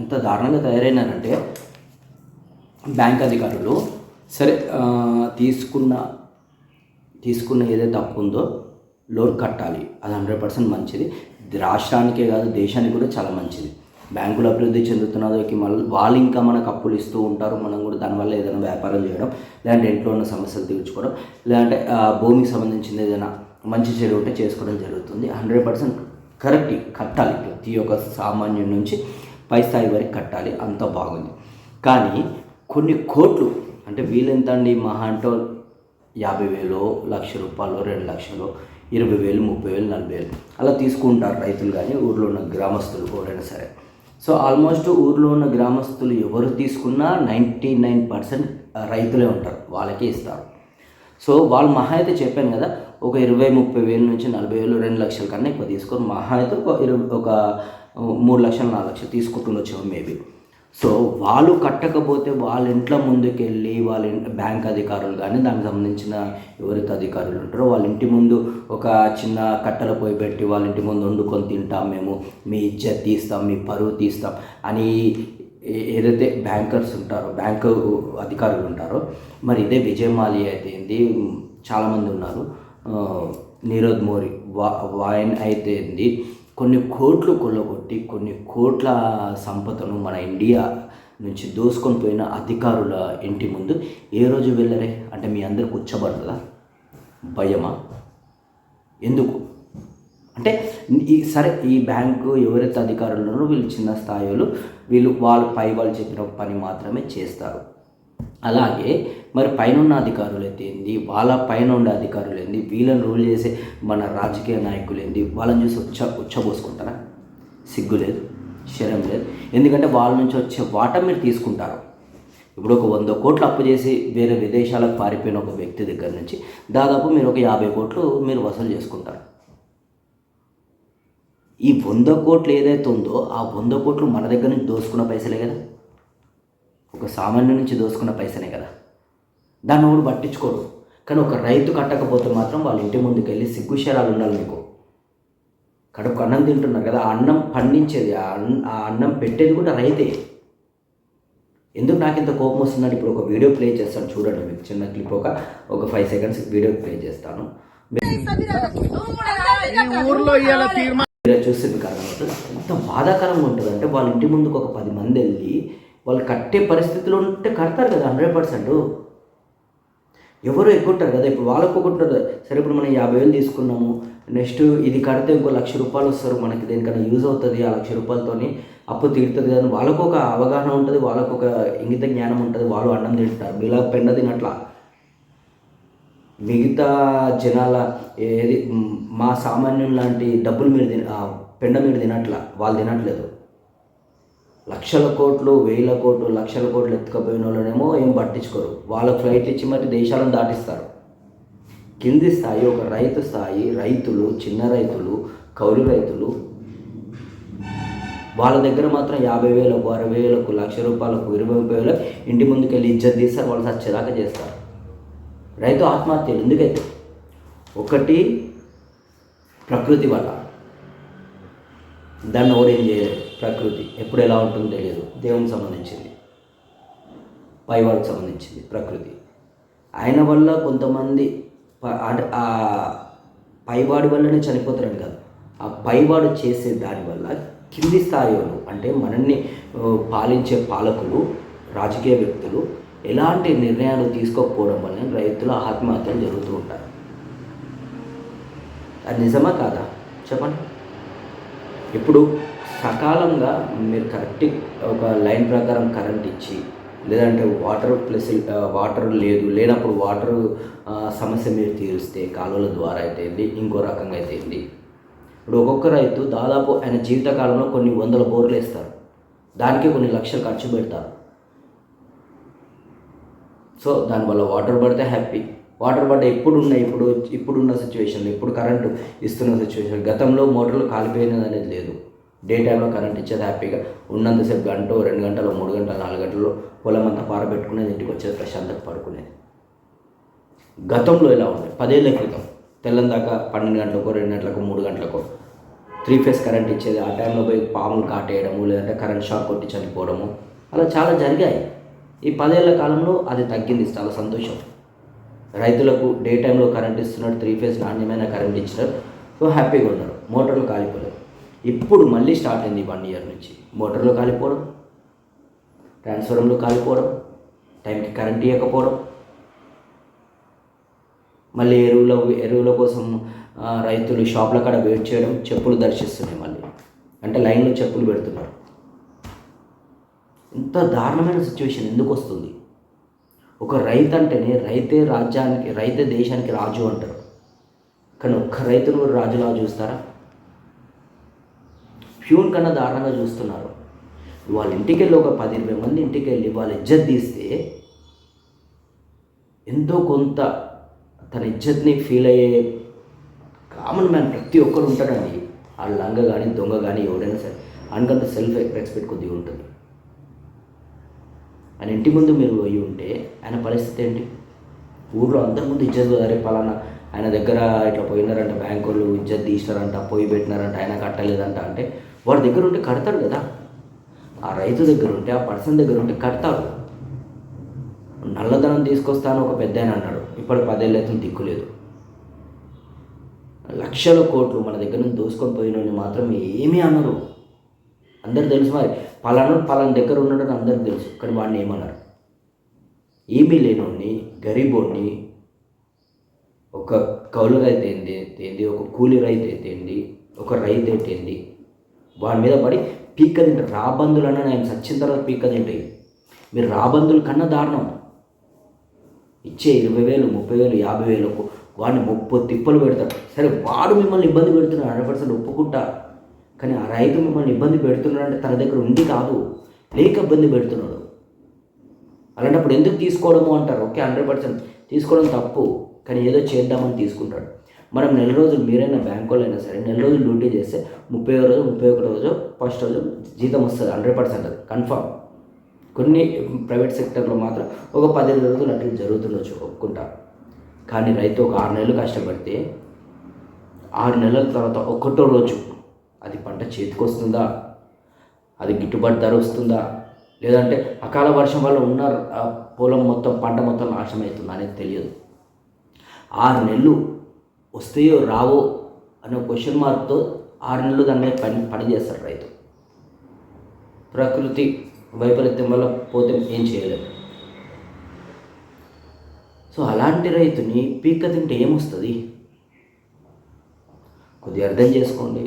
ఎంత దారుణంగా తయారైనారంటే బ్యాంక్ అధికారులు సరే తీసుకున్న తీసుకున్న ఏదైతే అప్పు ఉందో లోన్ కట్టాలి. అది హండ్రెడ్ పర్సెంట్ మంచిది. రాష్ట్రానికే కాదు దేశానికి కూడా చాలా మంచిది. బ్యాంకులు అభివృద్ధి చెందుతున్నదోకి మళ్ళీ వాళ్ళు ఇంకా మనకు అప్పులు ఇస్తూ ఉంటారు. మనం కూడా దానివల్ల ఏదైనా వ్యాపారం చేయడం లేదంటే ఇంట్లో ఉన్న సమస్యలు తీర్చుకోవడం లేదంటే భూమికి సంబంధించింది ఏదైనా మంచి చెడు ఉంటే చేసుకోవడం జరుగుతుంది. హండ్రెడ్ పర్సెంట్ కరెక్ట్ కట్టాలి. ప్రతి ఒక్క సామాన్యుడి నుంచి పై స్థాయి వరకు కట్టాలి అంత బాగుంది. కానీ కొన్ని కోట్లు అంటే వీలెంత అండి మహా అంటే యాభై వేలు లక్ష రూపాయలు రెండు లక్షలు ఇరవై వేలు ముప్పై వేలు నలభై వేలు అలా తీసుకుంటారు రైతులు కానీ ఊర్లో ఉన్న గ్రామస్తులు ఎవరైనా సరే. సో ఆల్మోస్ట్ ఊర్లో ఉన్న గ్రామస్తులు ఎవరు తీసుకున్నా నైంటీ నైన్ పర్సెంట్ రైతులే ఉంటారు వాళ్ళకే ఇస్తారు. సో వాళ్ళు మహా అయితే చెప్పాను కదా ఒక ఇరవై ముప్పై వేల నుంచి నలభై వేలు రెండు లక్షల కన్నా ఎక్కువ తీసుకొని మహా అయితే ఒక ఇరవై ఒక మూడు లక్షలు నాలుగు లక్షలు తీసుకుంటుండొచ్చు మేబీ సో వాళ్ళు కట్టకపోతే వాళ్ళ ఇంట్లో ముందుకెళ్ళి వాళ్ళ బ్యాంక్ అధికారులు కానీ దానికి సంబంధించిన ఎవరైతే అధికారులు ఉంటారో వాళ్ళ ఇంటి ముందు ఒక చిన్న కట్టెల పోయి పెట్టి వాళ్ళ ఇంటి ముందు వండుకొని తింటాం మేము. మీ ఇజ్జత్ తీస్తాం మీ పరువు తీస్తాం అని ఏదైతే బ్యాంకర్స్ ఉంటారో బ్యాంకు అధికారులు ఉంటారో మరి ఇదే విజయ్ మాలి అయితే ఏంది చాలామంది ఉన్నారు. ఆ, నీరజ్ మోరీ వా వాయన్ అయితే ఏంది కొన్ని కోట్లు కొల్లగొట్టి కొన్ని కోట్ల సంపదను మన ఇండియా నుంచి దోసుకొని పోయిన అధికారుల ఇంటి ముందు ఏ రోజు వెళ్ళరే? అంటే మీ అందరు కూర్చోబడదా భయమా? ఎందుకు? అంటే ఈ సరే ఈ బ్యాంకు ఎవరైతే అధికారులు ఉన్నారో వీళ్ళు చిన్న స్థాయిలో వీళ్ళు వాళ్ళ పై వాళ్ళు చెప్పిన పని మాత్రమే చేస్తారు. అలాగే మరి పైన ఉన్న అధికారులు అయితే ఏంది? వాళ్ళ పైన ఉండే అధికారులు ఏంది? వీళ్ళని రూల్ చేసే మన రాజకీయ నాయకులు ఏంది? వాళ్ళని చూసి ఉచ్చ ఉచ్చబోసుకుంటారా? సిగ్గు లేదు శరం లేదు. ఎందుకంటే వాళ్ళ నుంచి వచ్చే వాట మీరు తీసుకుంటారు. ఇప్పుడు ఒక వంద కోట్లు అప్పు చేసి వేరే విదేశాలకు పారిపోయిన ఒక వ్యక్తి దగ్గర నుంచి దాదాపు మీరు ఒక యాభై కోట్లు మీరు వసూలు చేసుకుంటారు. ఈ వంద కోట్లు ఏదైతే ఉందో ఆ వంద కోట్లు మన దగ్గర నుంచి దోసుకున్న పైసలే కదా? ఒక సామాన్య నుంచి దోసుకున్న పైసనే కదా. దాన్ని ఎవరు పట్టించుకోరు. కానీ ఒక రైతు కట్టకపోతే మాత్రం వాళ్ళ ఇంటి ముందుకు వెళ్ళి సిగ్గుశరాలు ఉండాలి మీకు. కడుపు అన్నం తింటున్నారు కదా ఆ అన్నం పండించేది ఆ అన్నం ఆ అన్నం పెట్టేది కూడా రైతే. ఎందుకు నాకు ఇంత కోపం వస్తున్నాడు ఇప్పుడు ఒక వీడియో ప్లే చేస్తాను చూడండి మీకు చిన్న క్లిప్ ఒక ఒక ఫైవ్ సెకండ్స్ వీడియో ప్లే చేస్తాను. మీరు చూస్తే మీకు అర్థమవుతుంది ఎంత బాధాకరంగా ఉంటుంది అంటే వాళ్ళ ఇంటి ముందుకు ఒక పది మంది వెళ్ళి వాళ్ళు కట్టే పరిస్థితిలో ఉంటే కడతారు కదా హండ్రెడ్ పర్సెంట్ ఎవరు ఎక్కుంటారు కదా ఇప్పుడు వాళ్ళకు ఒకటి సరే ఇప్పుడు మనం యాభై వేలు తీసుకున్నాము నెక్స్ట్ ఇది కడితే ఇంకో లక్ష రూపాయలు వస్తారు మనకి దేనికన్నా యూజ్ అవుతుంది ఆ లక్ష రూపాయలతోని అప్పు తీరుతుంది కదా వాళ్ళకు ఒక అవగాహన ఉంటుంది వాళ్ళకు ఒక ఇంగిత జ్ఞానం ఉంటుంది వాళ్ళు అన్నం తింటారు. మీలా పెండ తినట్లా. మిగతా జనాల ఏది మా సామాన్యం లాంటి డబ్బులు మీరు తిన పెండ మీరు తినట్లా వాళ్ళు తినట్లేదు. లక్షల కోట్లు వేల కోట్లు లక్షల కోట్లు ఎత్తుకపోయిన వాళ్ళనేమో ఏం పట్టించుకోరు. వాళ్ళ ఫ్లైట్ ఇచ్చి మరి దేశాలను దాటిస్తారు. కింది స్థాయి ఒక రైతు స్థాయి రైతులు చిన్న రైతులు కౌలు రైతులు వాళ్ళ దగ్గర మాత్రం యాభై వేలకు అరవై వేలకు లక్ష రూపాయలకు ఇరవై ముప్పై వేలకు ఇంటి ముందుకు వెళ్ళి ఇజ్జత్ తీస్తారు వాళ్ళు సచ్చేదాకా చేస్తారు. రైతు ఆత్మహత్యలు ఎందుకైతే? ఒకటి ప్రకృతి వల్ల. దాన్ని ఎవరు ఏం చేయలేదు ప్రకృతి ఎప్పుడు ఎలా ఉంటుందో తెలియదు. దేవునికి సంబంధించింది. పైవాడికి సంబంధించింది ప్రకృతి. ఆయన వల్ల కొంతమంది అంటే ఆ పైవాడి వల్లనే చనిపోతారని కాదు. ఆ పైవాడు చేసే దానివల్ల కింది స్థాయిలో అంటే మనల్ని పాలించే పాలకులు రాజకీయ వ్యక్తులు ఎలాంటి నిర్ణయాలు తీసుకోకపోవడం వల్ల రైతుల ఆత్మహత్యలు జరుగుతూ ఉంటారు అది నిజమా కాదా? చెప్పండి. ఇప్పుడు సకాలంగా మీరు కరెక్ట్ ఒక లైన్ ప్రకారం కరెంట్ ఇచ్చి లేదంటే వాటర్ ప్లస్ వాటర్ లేదు లేనప్పుడు వాటర్ సమస్య మీరు తీరుస్తే కాలువల ద్వారా అయితే ఇంకో రకంగా అయితే ఇప్పుడు ఒక్కొక్క రైతు దాదాపు ఆయన జీవితకాలంలో కొన్ని వందల బోర్లు వేస్తారు. దానికి కొన్ని లక్షలు ఖర్చు పెడతారు. సో దానివల్ల వాటర్ పడితే హ్యాపీ. వాటర్ పడ్డ ఎప్పుడు ఉన్నాయి ఇప్పుడు ఇప్పుడున్న సిచ్యువేషన్లో ఇప్పుడు కరెంటు ఇస్తున్న సిచ్యువేషన్ గతంలో మోటార్లు కాలిపోయినది అనేది లేదు. డే టైంలో కరెంట్ ఇచ్చేది హ్యాపీగా. ఉన్నంతసేపు గంట రెండు గంటలు మూడు గంటలు నాలుగు గంటలు పొలం అంతా పారబెట్టుకునేది ఇంటికి వచ్చేది ప్రశాంతత పడుకునేది. గతంలో ఎలా ఉంది? పదేళ్ళ క్రితం. తెల్లం దాకా పన్నెండు గంటలకు రెండు గంటలకు మూడు గంటలకు. త్రీ ఫేస్ కరెంట్ ఇచ్చేది. ఆ టైంలో పోయి పాములు కాటేయడము లేదంటే కరెంట్ షాక్ కొట్టి చనిపోవడము. అలా చాలా జరిగాయి. ఈ పదేళ్ళ కాలంలో అది తగ్గింది. చాలా సంతోషం. రైతులకు డే టైంలో కరెంట్ ఇస్తున్నాడు త్రీ ఫేస్ నాణ్యమైన కరెంట్ ఇచ్చినారు. సో హ్యాపీగా ఉన్నారు. మోటార్లు కాలిపోలేదు. ఇప్పుడు మళ్ళీ స్టార్ట్ అయింది వన్ ఇయర్ నుంచి. మోటార్లు కాలిపోవడం ట్రాన్స్ఫారంలో కాలిపోవడం టైంకి కరెంట్ ఇవ్వకపోవడం మళ్ళీ ఎరువుల ఎరువుల కోసం రైతులు షాప్ల కాడ వెయిట్ చేయడం చెప్పులు దర్శిస్తున్నాయి మళ్ళీ. అంటే లైన్లో చెప్పులు పెడుతున్నారు. ఇంత దారుణమైన సిచ్యువేషన్ ఎందుకు వస్తుంది? ఒక రైతు అంటేనే రైతే రాజ్యానికి రైతే దేశానికి రాజు అంటారు. కానీ ఒక్క రైతును కూడా రాజులా చూస్తారా? ప్యూన్ కన్నా దారుణంగా చూస్తున్నారు. వాళ్ళ ఇంటికి వెళ్ళి ఒక పది ఇరవై మంది ఇంటికి వెళ్ళి వాళ్ళ ఇజ్జత్ తీస్తే ఎంతో కొంత తన ఇజ్జత్ని ఫీల్ అయ్యే కామన్ మ్యాన్ ప్రతి ఒక్కరు ఉంటాడండి ఆ లంగ కానీ దొంగ కానీ ఎవడైనా సరే. ఆయనకంత సెల్ఫ్ రెస్పెక్ట్ కొద్దిగా ఉంటుంది. ఆయన ఇంటి ముందు మీరు పోయి ఉంటే ఆయన పరిస్థితి ఏంటి? ఊర్లో అందరి ముందు ఇజ్జత్ అరే పలానా ఆయన దగ్గర ఇట్లా పోయినారంట బ్యాంకు వాళ్ళు ఇజ్జత్ తీసినారంట పోయి పెట్టినారంట ఆయన కట్టలేదంట అంటే వాడి దగ్గర ఉంటే కడతాడు కదా. ఆ రైతు దగ్గర ఉంటే ఆ పర్సన్ దగ్గర ఉంటే కడతాడు. నల్లధనం తీసుకొస్తాను ఒక పెద్ద ఆయన అన్నాడు. ఇప్పుడు పదేళ్ళు అయితే దిక్కులేదు లక్షల కోట్లు మన దగ్గర నుంచి దోసుకొని పోయినని మాత్రం ఏమీ అన్నారు అందరు తెలుసు మరి పలానా పలానా దగ్గర ఉన్నాడని అందరికి తెలుసు కానీ వాడిని ఏమన్నారు ఏమీ లేనోడిని గరీబోడిని ఒక కౌలు రైతు ఏంది ఏంది ఒక కూలి రైతు అయితే ఏంది ఒక రైతు అయితే ఏంది వాడి మీద పడి పీక్క తింటారు రాబందులు అన్న ఆయన. సచ్చిన తర్వాత పీక్క తింటాయి మీరు రాబందుల కన్నా దారుణం. ఇచ్చే ఇరవై వేలు ముప్పై వేలు యాభై వేలకు వాడిని ముప్పై తిప్పలు పెడతాడు. సరే వాడు మిమ్మల్ని ఇబ్బంది పెడుతున్నాడు హండ్రెడ్ పర్సెంట్ ఒప్పుకుంటా. కానీ ఆ రైతు మిమ్మల్ని ఇబ్బంది పెడుతున్నాడు అంటే తన దగ్గర ఉండి కాదు లేక ఇబ్బంది పెడుతున్నాడు. అలాంటప్పుడు ఎందుకు తీసుకోవడము అంటారు? Okay hundred percent. తీసుకోవడం తప్పు కానీ ఏదో చేద్దామని తీసుకుంటాడు. మనం నెల రోజులు మీరైనా బ్యాంక్ అయినా సరే నెల రోజులు డ్యూటీ చేస్తే ముప్పై రోజు ముప్పై ఒకటి రోజు ఫస్ట్ రోజు జీతం వస్తుంది హండ్రెడ్ పర్సెంట్ అది కన్ఫామ్ కొన్ని ప్రైవేట్ సెక్టర్లో మాత్రం ఒక పదిహేను రోజులు అట్లా జరుగుతుండొచ్చు ఒప్పుకుంటా. కానీ రైతు ఒక ఆరు నెలలు కష్టపడితే ఆరు నెలల తర్వాత ఒకటో రోజు అది పంట చేతికి వస్తుందా? అది గిట్టుబాటు ధర వస్తుందా? లేదంటే అకాల వర్షం వల్ల ఉన్న ఆ పొలం మొత్తం పంట మొత్తం నాశనం అవుతుందా అనేది తెలియదు. ఆరు నెలలు వస్తాయో రావో అనే క్వశ్చన్ మార్క్తో ఆరు నెలలు దాని మీద పని పని చేస్తాడు రైతు. ప్రకృతి వైపరీత్యం వల్ల పోతే ఏం చేయలేదు సో అలాంటి రైతుని పీక్క తింటే ఏమొస్తుంది? కొద్దిగా అర్థం చేసుకోండి.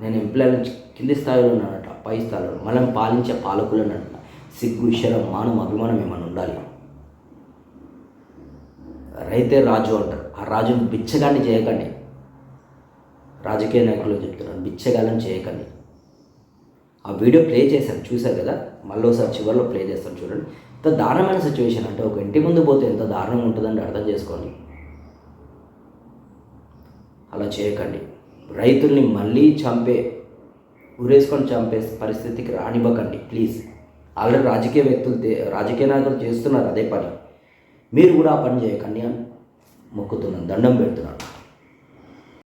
నేను ఎంప్లాయ్ కింది స్థాయిలో ఉన్నానట పై స్థాయిలో మనం పాలించే పాలకులను అంటున్నా. సిగ్గు శరం మానం అభిమానం ఏమైనా ఉండాలి? రైతే రాజు అంటారు. రాజును బిచ్చగాన్ని చేయకండి. రాజకీయ నాయకులు చెప్తున్నాను బిచ్చగాళ్ళని చేయకండి. ఆ వీడియో ప్లే చేశాను చూశారు కదా? మళ్ళీ ఒకసారి చివరిలో ప్లే చేస్తాను చూడండి. ఇంత దారుణమైన సిచ్యువేషన్ అంటే ఒక ఇంటి ముందు పోతే ఎంత దారుణంగా ఉంటుందండి అర్థం చేసుకోండి. అలా చేయకండి. రైతుల్ని మళ్ళీ చంపే ఊరేసుకొని చంపే పరిస్థితికి రానివ్వకండి ప్లీజ్ ఆల్రెడీ రాజకీయ వ్యక్తులు రాజకీయ నాయకులు చేస్తున్నారు అదే పని. మీరు కూడా ఆ పని చేయకండి. అని మొక్కుతున్నాను దండం పెడుతున్నాను.